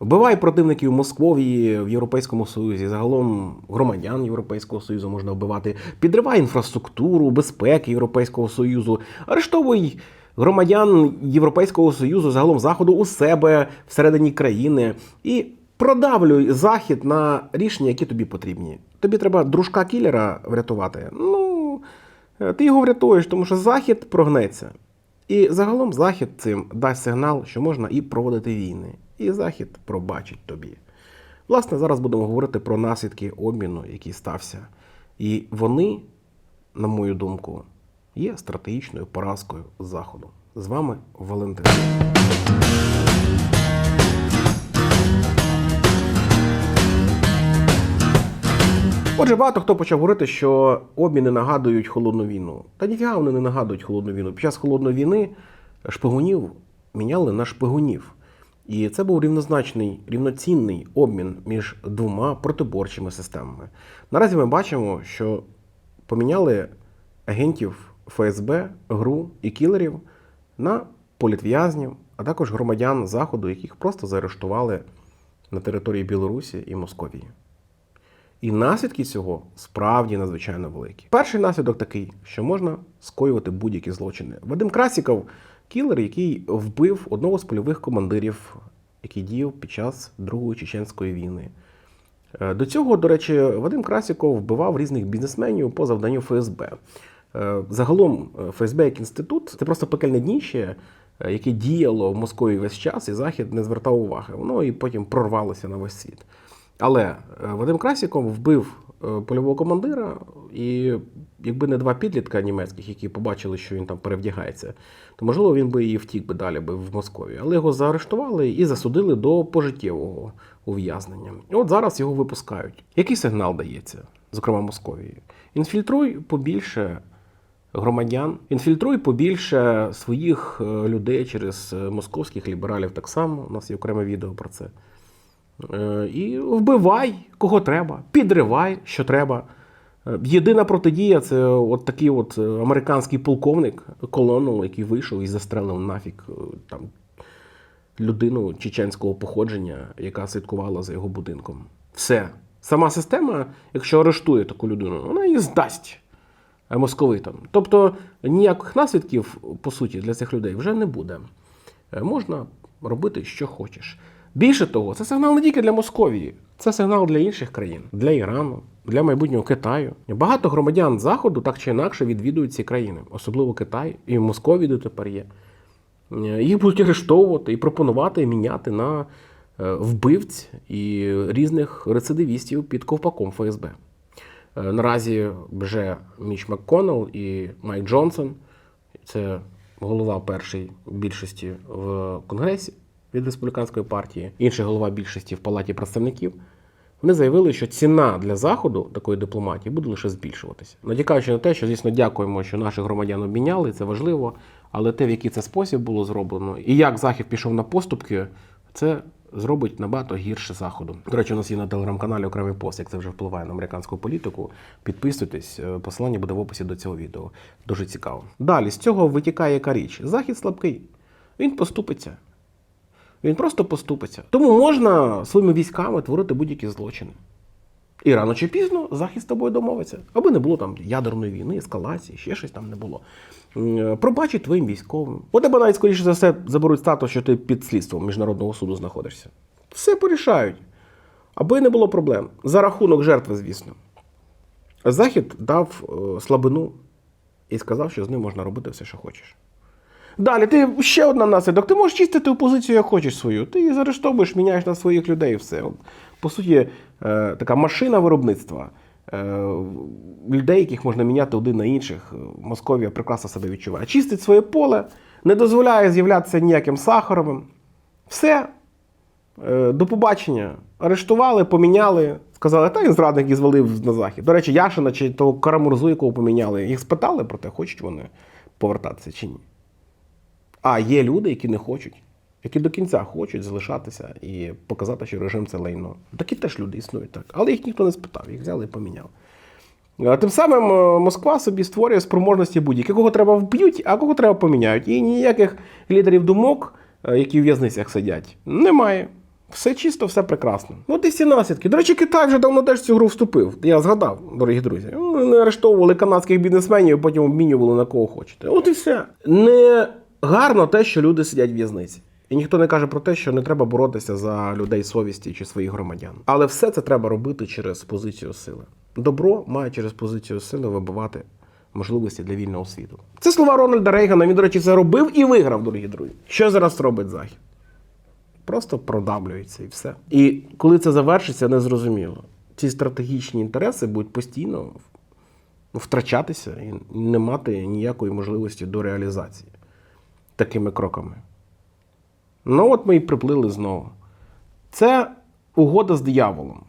Вбивай противників Московії в Європейському Союзі, загалом громадян Європейського Союзу можна вбивати, підривай інфраструктуру, безпеки Європейського Союзу, арештовуй громадян Європейського Союзу, загалом заходу у себе всередині країни і продавлюй захід на рішення, які тобі потрібні. Тобі треба дружка кілера врятувати. Ну, е, ти його врятуєш, тому що захід прогнеться. І загалом Захід цим дасть сигнал, що можна і проводити війни. І Захід пробачить тобі. Власне, зараз будемо говорити про наслідки обміну, який стався. І вони, на мою думку, є стратегічною поразкою Заходу. З вами Валентин. Отже, багато хто почав говорити, що обміни нагадують холодну війну. Та ніфіга вони не нагадують холодну війну. Під час холодної війни шпигунів міняли на шпигунів. І це був рівнозначний, рівноцінний обмін між двома протиборчими системами. Наразі ми бачимо, що поміняли агентів ФСБ, ГРУ і кілерів на політв'язнів, а також громадян Заходу, яких просто заарештували на території Білорусі і Московії. І наслідки цього справді надзвичайно великі. Перший наслідок такий, що можна скоювати будь-які злочини. Вадим Красіков кілер, який вбив одного з польових командирів, який діяв під час Другої чеченської війни. Е, До цього, до речі, Вадим Красіков вбивав різних бізнесменів по завданню ФСБ. Е, Загалом е, ФСБ як інститут це просто пекельне дніще, яке діяло в Москві весь час, і Захід не звертав уваги. Воно і потім прорвалося на весь світ. Але е, Вадим Красіков вбив е, польового командира, і якби не два підлітка німецьких, які побачили, що він там перевдягається, то можливо він би і втік би далі би в Москові. Але його заарештували і засудили до пожиттєвого ув'язнення. І от зараз його випускають. Який сигнал дається, зокрема Московії? Інфільтруй побільше громадян, інфільтруй побільше своїх е, людей через московських лібералів так само. У нас є окреме відео про це. Е, І вбивай, кого треба, підривай, що треба. Е, Єдина протидія це от такий от е, американський полковник колону, який вийшов і застрелив нафіг е, там людину чеченського походження, яка слідкувала за його будинком. Все. Сама система, якщо арештує таку людину, вона її здасть московитам. Тобто ніяких наслідків, по суті, для цих людей вже не буде. Можна робити, що хочеш. Більше того, це сигнал не тільки для Московії, це сигнал для інших країн, для Ірану, для майбутнього Китаю. Багато громадян Заходу так чи інакше відвідують ці країни, особливо Китай, і в Московії дотепер є. Е, Їх будуть арештовувати і пропонувати міняти на е, вбивць і різних рецидивістів під ковпаком ФСБ. Е, Наразі вже Міч МакКоннелл і Майк Джонсон, це голова першої більшості в Конгресі від республіканської партії, інший голова більшості в Палаті представників. Вони заявили, що ціна для заходу такої дипломатії буде лише збільшуватися. Натякаючи на те, що звісно дякуємо, що наших громадян обміняли, це важливо. Але те, в який це спосіб було зроблено, і як захід пішов на поступки, це зробить набагато гірше заходу. До речі, у нас є на телеграм-каналі окремий пост, як це вже впливає на американську політику. Підписуйтесь, е, посилання буде в описі до цього відео. Дуже цікаво. Далі з цього витікає яка річ. Захід слабкий. Він поступиться. Він просто поступиться. Тому можна своїми військами творити будь-які злочини. І рано чи пізно захід з тобою домовиться. Аби не було там ядерної війни, ескалації, ще щось там не було. Пробачить твоїм військовим. У тебе навіть, скоріше за все, заберуть статус, що ти під слідством міжнародного суду знаходишся. Все порішають. Аби не було проблем. За рахунок жертви, звісно. Захід дав е, слабину і сказав, що з ним можна робити все, що хочеш. Далі, ти ще одна наслідок. Ти можеш чистити опозицію, як хочеш свою. Ти її заарештовуєш, міняєш на своїх людей і все. По суті, е, така машина виробництва е, людей, яких можна міняти один на інших. Московія прекрасно себе відчуває. Чистить своє поле, не дозволяє з'являтися ніяким Сахаровим. Все. Е, До побачення. Арештували, поміняли, сказали, та він зрадник і звалив на захід. До речі, Яшина чи того Карамурзу, якого поміняли, їх спитали про те, хочуть вони повертатися чи ні. А є люди, які не хочуть, які до кінця хочуть залишатися і показати, що режим це лайно. Такі теж люди існують так. Але їх ніхто не спитав, їх взяли і поміняли. Тим самим е, Москва собі створює спроможності будь-які. Кого треба вб'ють, а кого треба поміняють. І ніяких лідерів думок, е, які в в'язницях сидять, немає. Все чисто, все прекрасно. Ну, от і всі наслідки. До речі, Китай вже давно теж в цю гру вступив. Я згадав, дорогі друзі. Вони арештовували канадських бізнесменів, і потім обмінювали на кого хочете. От і все. Не гарно те, що люди сидять в в'язниці. І ніхто не каже про те, що не треба боротися за людей совісті чи своїх громадян. Але все це треба робити через позицію сили. Добро має через позицію сили вибивати можливості для вільного світу. Це слова Рональда Рейгана. Він, до речі, це робив і виграв, дорогі друзі. Що зараз робить Захід? Просто продавлюється і все. І коли це завершиться, незрозуміло. Ці стратегічні інтереси будуть постійно втрачатися і не мати ніякої можливості до реалізації такими кроками. Ну, от ми і приплили знову. Це угода з дияволом.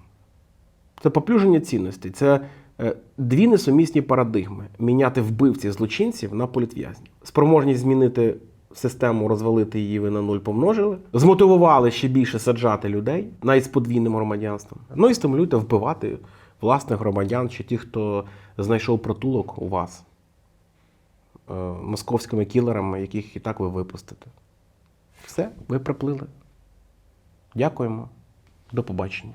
Це поплюження цінностей. Це е, дві несумісні парадигми: міняти вбивців злочинців на політв'язнів. Спроможність змінити систему, розвалити її, ви на нуль помножили. Змотивували ще більше саджати людей, навіть з подвійним громадянством. Ну і стимулюйте вбивати власних громадян чи тих, хто знайшов притулок у вас московськими кілерами, яких і так ви випустите. Все, ви приплили. Дякуємо. До побачення.